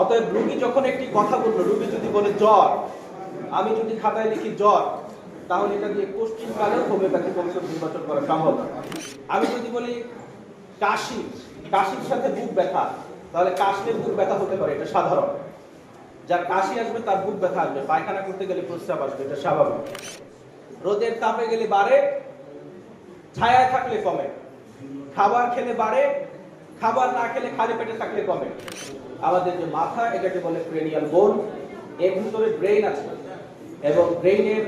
অতএব রুগী যখন একটি কথা বলল, রুগী যদি বলে জ্বর, আমি যদি খাতায় লিখি জ্বর, তাহলে এটা দিয়ে কোশ্চিন কালেও হোমিওপ্যাথি ঔষধ নির্বাচন করা সম্ভব। আমি যদি বলি কাশি, কাশির সাথে বুক ব্যথা, তাহলে কাশলে বুক ব্যথা হতে পারে, এটা সাধারণ। যার কাশি আসবে, তার বুক ব্যথা আসবে। পায়খানা করতে গেলে প্রস্রাব আসবে, এটা স্বাভাবিক। রোদের তাপে গেলে বাড়ে, ছায়ায় থাকলে কমে। খাবার খেলে বাড়ে খাবার না খেলে খালি পেটে থাকলে কমে। আমাদের যে মাথা, এটাকে বলে ক্রেনিয়াল বোন এর ভিতরে ব্রেইন আছে। এবং ব্রেইনের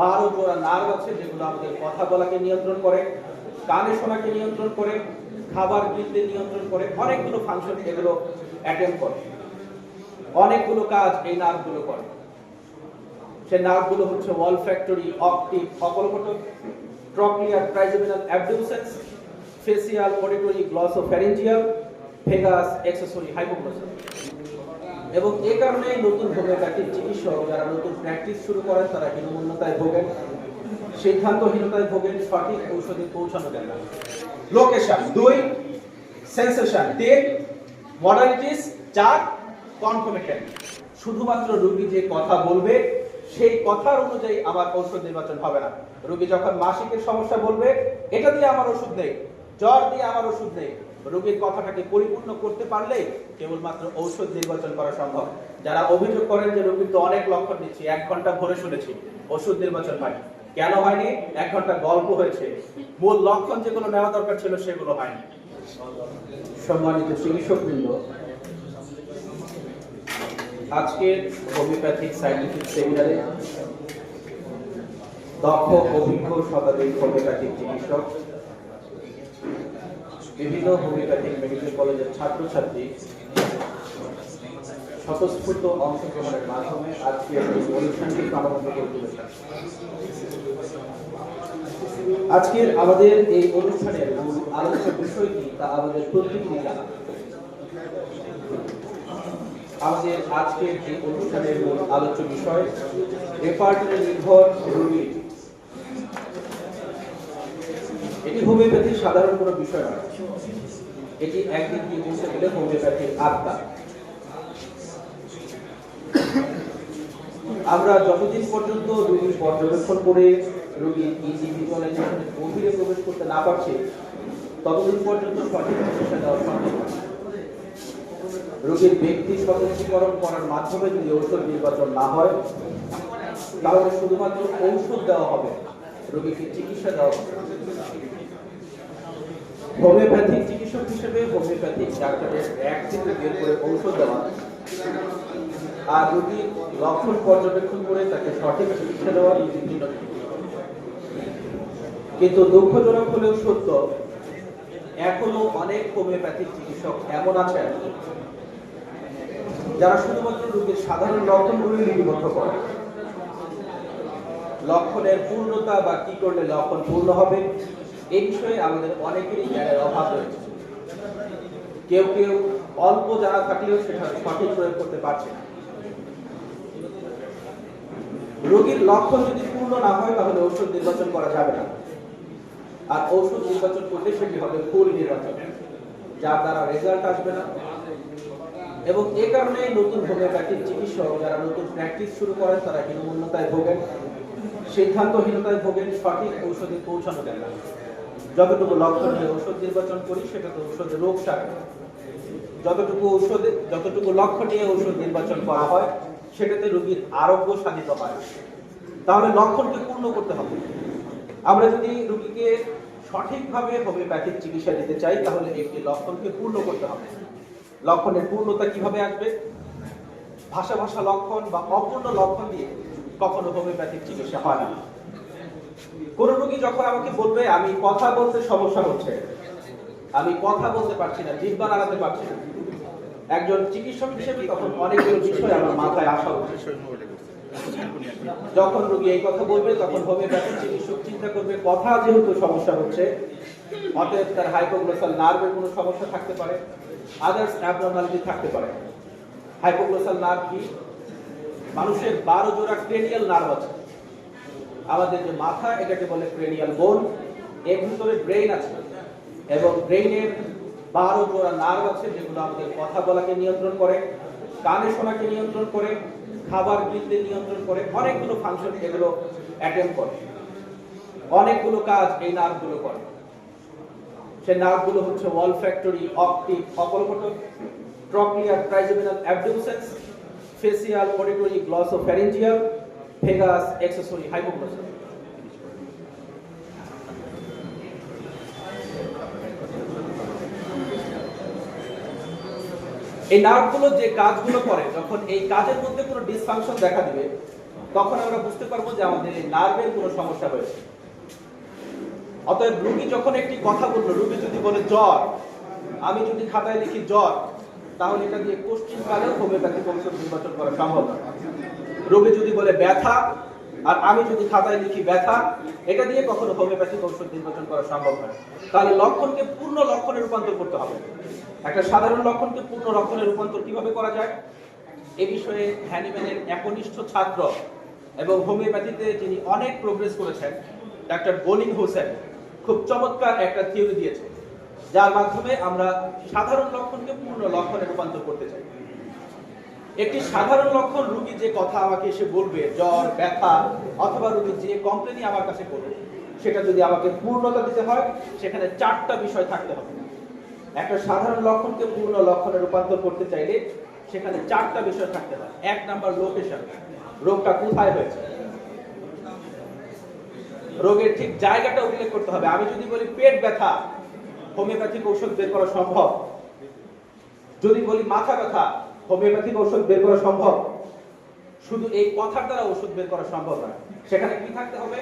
বারো জোড়া নার্ভ আছে, যেগুলো আমাদের কথা বলাকে নিয়ন্ত্রণ করে, কানে শোনাকে নিয়ন্ত্রণ করে, খাবার গিলতে নিয়ন্ত্রণ করে, অনেকগুলো ফাংশন এগুলো অ্যাটেম্প করে। অনেকগুলো কাজ এই নার্ভগুলো করে। সে নার্ভগুলো হচ্ছে olfactory optic oculomotor trochlear trigeminal abducens facial auditory glossopharyngeal vagus accessory hypoglossus এবং এ কারণে নতুন হোমিওপ্যাথিক চিকিৎসক যারা নতুন প্র্যাকটিস শুরু করেন, তারা হীনমন্যতায় ভোগেন, সিদ্ধান্তহীনতায় ভোগেন, সঠিক ঔষধে পৌঁছানো যায় না। লোকেশন দুই সেন্সেশন তিন মডালিটিস চার কনকমিটেন্ট শুধুমাত্র রোগী যে কথা বলবে, সেই কথার অনুযায়ী আমার ঔষধ নির্বাচন হবে না। রোগী যখন মাসিকের সমস্যা বলবে, এটা দিয়ে আমার ওষুধ নেই। জ্বর দিয়ে আমার ওষুধ নেই। রোগীর কথাটাকে পরিপূর্ণ করতে পারলে কেবলমাত্র ঔষধ নির্বাচন করা সম্ভব। যারা অভিযোগ করেন যে রোগীর তো অনেক লক্ষণ দিচ্ছি এক ঘণ্টা ভরে শুনেছি, ওষুধ নির্বাচন হয়নি। কেন হয়নি? এক ঘণ্টা গল্প হয়েছে। মূল লক্ষণ যেগুলো নেওয়া দরকার ছিল সেগুলো হয়নি। সম্মানিত চিকিৎসকবৃন্দ, আজকের হোমিওপ্যাথিক সায়েন্টিফিক সেমিনারে দক্ষ অভিজ্ঞ শতাধিক হোমিওপ্যাথিক চিকিৎসক বিভিন্ন হোমিওপ্যাথিক মেডিকেল কলেজের ছাত্রছাত্রী স্বতঃস্ফূর্ত অংশগ্রহণের মাধ্যমে আজকের এই অনুষ্ঠানটি প্রাণবন্ত করে তুলেছেন আজকের আমাদের এই অনুষ্ঠানের মূল আলোচ্য বিষয় কি তা আমাদের প্রত্যেকেরই জানা। আমাদের আজকের এই অনুষ্ঠানের মূল আলোচ্য বিষয় রেপার্টরি নির্ভর রোগী এটি হোমিওপ্যাথির সাধারণ কোনো বিষয় নয় এটি দিয়ে বলতে গেলে হোমিওপ্যাথির আত্মা। আমরা যতদিন পর্যন্ত রোগীর পর্যবেক্ষণ করে রোগীর ইন্ডিভিজুয়ালাইজেশনের গভীরে প্রবেশ করতে না পারছে, ততদিন পর্যন্ত সঠিক চিকিৎসা দেওয়া সম্ভব রোগীর ব্যক্তি সতর্কীকরণ করার মাধ্যমে যদি ঔষধ নির্বাচন না হয়, তাহলে শুধুমাত্র ঔষধ দেওয়া হবে রোগীকে চিকিৎসা দেওয়া হবে। হোমিওপ্যাথিক চিকিৎসক হিসেবে হোমিওপ্যাথিক ডাক্তারের এক থেকে বের করে ঔষধ দেওয়া। আর রোগীর লক্ষণ পর্যবেক্ষণ করে তাকে সঠিক চিকিৎসা দেওয়া রোগীর জন্য কিন্তু দুঃখজনক হলেও সত্য, এখনও অনেক হোমিওপ্যাথিক চিকিৎসক এমন আছেন যারা শুধুমাত্র রোগীর সাধারণ লক্ষণগুলি লিপিবদ্ধ করে লক্ষণের পূর্ণতা বা কি করলে লক্ষণ পূর্ণ হবে এই বিষয়ে আমাদের অনেকেরই জ্ঞানের অভাব রয়েছে। কেউ কেউ অল্প জানা থাকলেও সেটা সঠিক প্রয়োগ করতে পারছে না। রোগীর লক্ষণ যদি পূর্ণ না হয়, তাহলে ঔষধ নির্বাচন করা যাবে না। আর ঔষধ নির্বাচন করলে সেটি হবে ফুল নির্বাচন, যার দ্বারা রেজাল্ট আসবে না। এবং এ কারণে নতুন হোমিওপ্যাথিক চিকিৎসক যারা নতুন প্র্যাকটিস শুরু করেন, তারা হীনমন্যতায় ভোগেন, সিদ্ধান্তহীনতায় ভোগেন, সঠিক ঔষধে পৌঁছানো যায় না। যতটুকু লক্ষণ নিয়ে ঔষধ নির্বাচন করি সেটা তো ঔষধের রোগ সারে। যতটুকু ঔষধে যতটুকু লক্ষ্য নিয়ে ঔষধ নির্বাচন করা হয়, সেটাতে রোগীর আরোগ্য সাধিত হয়। তাহলে লক্ষণকে পূর্ণ করতে হবে। আমরা যদি রোগীকে সঠিকভাবে হোমিওপ্যাথিক চিকিৎসা দিতে চাই, তাহলে একটি লক্ষণকে পূর্ণ করতে হবে। লক্ষণের পূর্ণতা কীভাবে আসবে? ভাষা ভাষা লক্ষণ বা অপূর্ণ লক্ষণ দিয়ে কখনো হোমিওপ্যাথিক চিকিৎসা হয় না। কোন রোগী যখন আমাকে বলবে, আমি কথা বলতে সমস্যা হচ্ছে। আমি কথা বলতে পারছি না জিহ্বা নাড়াতে পারছি না। একজন চিকিৎসক হিসেবে তখন অনেকগুলো বিষয় আমার মাথায় আসা উচিত। যখন রোগী এই কথা বলবে, তখন হোমিওপ্যাথি চিকিৎসক চিন্তা করবে, কথা যেহেতু সমস্যা হচ্ছে, অতএব তার হাইপোগ্লোসাল নার্ভের কোনো সমস্যা থাকতে পারে, আদার্স অ্যাবনর্মালিটি থাকতে পারে। হাইপোগ্লোসাল নার্ভ কি? মানুষের বারো জোড়া ক্রেনিয়াল নার্ভ আছে। আমাদের যে মাথা, এটাকে বলে ক্রেনিয়াল বোন এর ভিতরে ব্রেইন আছে। এবং ব্রেইনের বারো জোড়া নার্ভ আছে, যেগুলো আমাদের কথা বলাকে নিয়ন্ত্রণ করে, কানে শোনাকে নিয়ন্ত্রণ করে, খাবার গিলতে নিয়ন্ত্রণ করে, অনেকগুলো ফাংশন এগুলো অ্যাটেম্প করে। অনেকগুলো কাজ এই নার্ভগুলো করে। সে নার্ভগুলো হচ্ছে olfactory optic oculomotor trochlear trigeminal abducens facial auditory glossopharyngeal vagus accessory hypoglossus এই নার্ভগুলো যে কাজগুলো করে, যখন এই কাজের মধ্যে কোনো ডিসফাংশন দেখা দিবে, তখন আমরা বুঝতে পারব যে আমাদের এই নার্ভের কোনো সমস্যা হয়েছে। অতএব রুগী যখন একটি কথা বলল, রুগী যদি বলে, জ্বর, আমি যদি খাতায় লিখি জ্বর, তাহলে এটা দিয়ে কোশ্চিন কালেও হোমিওপ্যাথিক ঔষধ নির্বাচন করা সম্ভব রোগী যদি বলে ব্যথা, আর আমি যদি খাতায় লিখি ব্যথা, এটা দিয়ে কখনো হোমিওপ্যাথিক ঔষধ নির্বাচন করা সম্ভব নয় তাহলে লক্ষণকে পূর্ণ লক্ষণে রূপান্তর করতে হবে। একটা সাধারণ লক্ষণকে পূর্ণ লক্ষণে রূপান্তর কীভাবে করা যায়? এ বিষয়ে হ্যানিম্যানের একনিষ্ঠ ছাত্র এবং হোমিওপ্যাথিতে যিনি অনেক প্রোগ্রেস করেছেন, ডাক্তার বনিং হোসেন, খুব চমৎকার একটা থিওরি দিয়েছে যার মাধ্যমে আমরা সাধারণ লক্ষণকে পূর্ণ লক্ষণে রূপান্তর করতে চাই। একটি সাধারণ লক্ষণ রুগী যে কথা আমাকে এসে বলবে, জ্বর, ব্যথা, অথবা রুগী যে কমপ্লেনই আমার কাছে করবে সেটা যদি আমাকে পূর্ণতা দিতে হয়, সেখানে চারটা বিষয় থাকতে হবে। একটা সাধারণ লক্ষণকে পূর্ণ লক্ষণে রূপান্তর করতে চাইলে সেখানে চারটা বিষয় থাকতে হয়। এক নাম্বার লোকেশন রোগটা কোথায় হয়েছে? রোগের ঠিক জায়গাটা উল্লেখ করতে হবে। আমি যদি বলি পেট ব্যথা, হোমিওপ্যাথিক ঔষধ বের করা সম্ভব। যদি বলি মাথা ব্যথা হোমিওপ্যাথিক ঔষধ বের করা সম্ভব? শুধু এই কথার দ্বারা ওষুধ বের করা সম্ভব নয় সেখানে কি থাকতে হবে?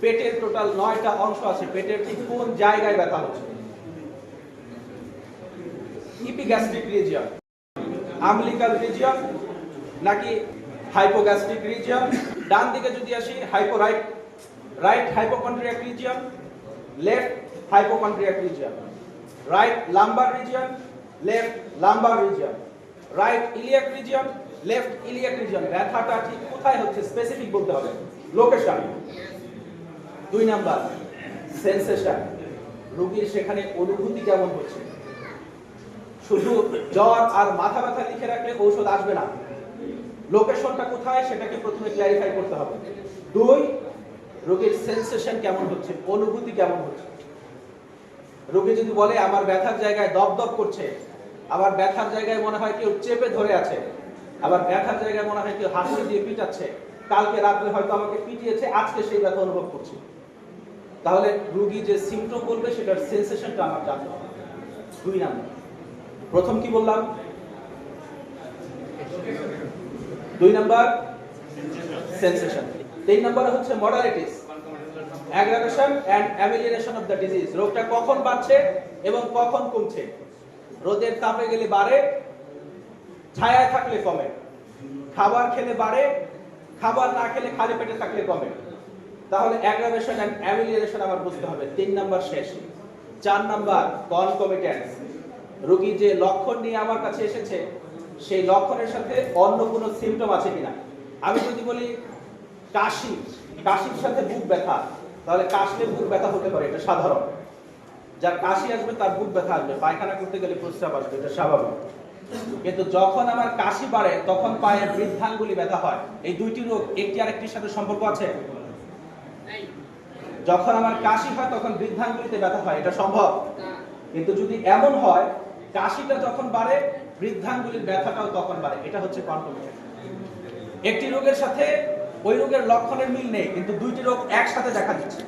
পেটের টোটাল নয়টা অংশ আছে। পেটের ঠিক কোন জায়গায় ব্যথা হচ্ছে? Epigastric region. আমলিকাল রিজিয়ন নাকি হাইপোগ্যাস্ট্রিক রিজিয়ন? ডান দিকে যদি আসি, hypo right right hypochondriac region, left hypochondriac region, right lumbar region, left lumbar region. Right iliac region left iliac region ব্যথাটা ঠিক কোথায় হচ্ছে স্পেসিফিক বলতে হবে। লোকেশন দুই নাম্বার সেন্সেশন রোগীর সেখানে অনুভূতি কেমন হচ্ছে? শুধু জ্বর আর মাথা ব্যথা লিখে রাখলে ঔষধ আসবে না। লোকেশনটা কোথায় সেটাকে প্রথমে ক্ল্যারিফাই করতে হবে। দুই, রোগীর সেন্সেশন কেমন হচ্ছে? অনুভূতি কেমন হচ্ছে? রোগী যদি বলে, আমার ব্যথার জায়গায় দপ দপ করছে। আবার ব্যথার জায়গায় মনে হয় কেউ চেপে ধরে আছে। আবার ব্যথার জায়গায় মনে হয় কেউ হাসি দিয়ে পিটাচ্ছে। কালকে রাত্রে হয়তো আমাকে পিটিয়েছে, আজকে সেই ব্যথা অনুভব করছি। তাহলে রুগী যে সিমটম বলবে, সেটার সেন্সেশনটা আমার জানতে হবে। দুই নাম্বার। প্রথম কি বললাম? দুই নাম্বার সেন্সেশন তিন নাম্বার হচ্ছে modalities aggravation and amelioration of the disease রোগটা কখন বাড়ছে এবং কখন কমছে? রোদের তাপে গেলে বাড়ে ছায়ায় থাকলে কমে। খাবার খেলে বাড়ে, খাবার না খেলে খালি পেটে থাকলে কমে। তাহলে অ্যাগ্রাভেশন এন্ড অ্যামিলিয়েশন আমার বুঝতে হবে। তিন নাম্বার শেষ। চার নাম্বার কনকমিটেন্স রোগী যে লক্ষণ নিয়ে আমার কাছে এসেছে, সেই লক্ষণের সাথে অন্য কোনো সিমটম আছে কিনা? আমি যদি বলি কাশি, কাশির সাথে বুক ব্যথা, তাহলে কাশলে বুক ব্যথা হতে পারে, এটা সাধারণ। যার কাশি আসবে, তার বুক ব্যথা আসবে। পায়খানা করতে গেলে প্রস্রাব আসবে, এটা স্বাভাবিক। কিন্তু যখন আমার কাশি বাড়ে, তখন পায়ের বৃদ্ধাঙ্গুলি ব্যথা হয়। এই দুইটি রোগ, একটি আরেকটির সাথে সম্পর্ক আছে? যখন আমার কাশি হয়, তখন বৃদ্ধাঙ্গুলিতে ব্যথা হয়। এটা সম্ভব? কিন্তু যদি এমন হয়, কাশিটা যখন বাড়ে, বৃদ্ধাঙ্গুলির ব্যথাটাও তখন বাড়ে। এটা হচ্ছে কনকমিটেন্ট একটি রোগের সাথে ওই রোগের লক্ষণের মিল নেই, কিন্তু দুইটি রোগ একসাথে দেখা দিচ্ছে।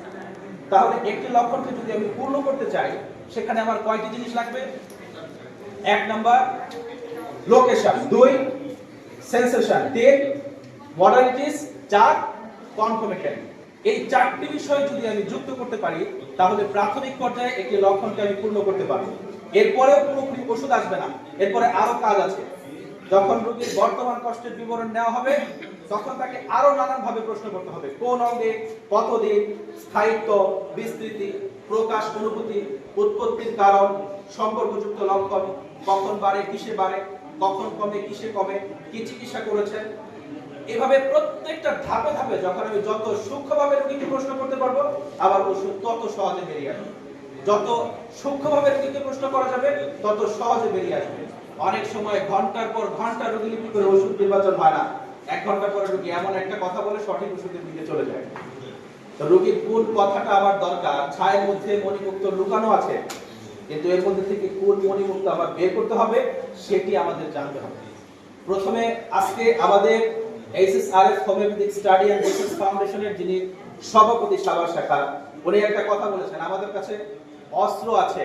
তাহলে একটি লক্ষণকে যদি আমি পূর্ণ করতে চাই, সেখানে আমার কয়টি জিনিস লাগবে? এক নাম্বার লোকেশন দুই সেন্সেশন তিন মডালিটিস চার কনফার্মেশন এই চারটি বিষয় যদি আমি যুক্ত করতে পারি, তাহলে প্রাথমিক পর্যায়ে একটি লক্ষণকে আমি পূর্ণ করতে পারব। এরপরেও পুরোপুরি ওষুধ আসবে না, এরপরে আরও কাজ আছে। যখন রোগীর বর্তমান কষ্টের বিবরণ নেওয়া হবে তখন তাকে আরও নানান ভাবে প্রশ্ন করতে হবে। কোন অঙ্গে, কতদিন, স্থায়িত্ব, বিস্তৃতি, প্রকাশ, অনুভূতি, উৎপত্তির কারণ, সম্পর্কযুক্ত লক্ষণ, কখন বাড়ে, কিসে বাড়ে, কখন কমে, কিসে কমে, কি চিকিৎসা করেছেন? এভাবে প্রত্যেকটা ধাপে ধাপে যখন আমি যত সূক্ষ্মভাবে রোগীকে প্রশ্ন করতে পারব, আবার ওষুধ তত সহজে বেরিয়ে আসবে। যত সূক্ষ্মভাবে রোগীকে প্রশ্ন করা যাবে, তত সহজে বেরিয়ে আসবে। অনেক সময় ঘণ্টার পর ঘণ্টা রোগী লিপি করে ওষুধ নির্বাচন হয় না। এক ঘণ্টা পরে রোগী এমন একটা কথা বলে সঠিক ওষুধের দিকে চলে যায়। তো রোগীর কোন কথাটা আমার দরকার, ছায়ের মধ্যে মণিমুক্ত লুকানো আছে, কিন্তু এর মধ্যে থেকে কোন মণিমুক্ত আবার বের করতে হবে, সেটি আমাদের জানতে হবে। প্রথমে আজকে আমাদের HSRF homeopathic study and research ফাউন্ডেশনের যিনি সভাপতি সাভার শাখা, উনি একটা কথা বলেছেন, আমাদের কাছে অস্ত্র আছে,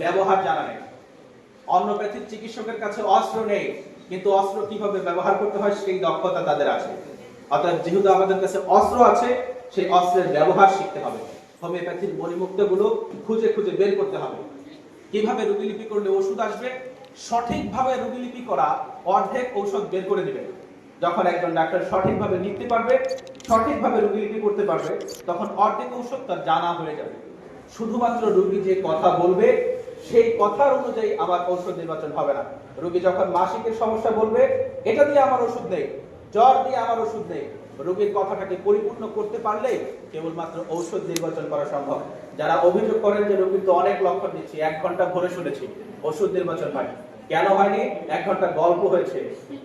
ব্যবহার জানা নেই। অন্যপ্যাথিক চিকিৎসকের কাছে অস্ত্র নেই। কিন্তু অস্ত্র কীভাবে ব্যবহার করতে হয় সেই দক্ষতা তাদের আছে। অর্থাৎ যেহেতু আমাদের কাছে অস্ত্র আছে, সেই অস্ত্রের ব্যবহার শিখতে হবে। হোমিওপ্যাথির মণিমুক্তগুলো খুঁজে খুঁজে বের করতে হবে। কীভাবে রুগীলিপি করলে ওষুধ আসবে? সঠিকভাবে রুগীলিপি করা অর্ধেক ঔষধ বের করে দিবে যখন একজন ডাক্তার সঠিকভাবে লিখতে পারবে, সঠিকভাবে রুগীলিপি করতে পারবে, তখন অর্ধেক ঔষধ তার জানা হয়ে যাবে। শুধুমাত্র রুগী যে কথা বলবে সেই কথার অনুযায়ী আমার ঔষধ নির্বাচন হবে না। রোগী যখন মাসিকের সমস্যা বলবে, এটা দিয়ে আমার ওষুধ নেই, জ্বর দিয়ে আমার ওষুধ নেই। রোগীর কথাটাকে পরিপূর্ণ করতে পারলেই কেবলমাত্র ঔষধ নির্বাচন করা সম্ভব। যারা অভিযোগ করেন যে রোগীর তো অনেক লক্ষণ দিচ্ছি, এক ঘণ্টা ভরে শুনেছি ওষুধ নির্বাচন হয়নি। কেন হয়নি? এক ঘণ্টা গল্প হয়েছে।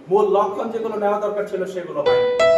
মূল লক্ষণ যেগুলো নেওয়া দরকার ছিল সেগুলো হয়নি।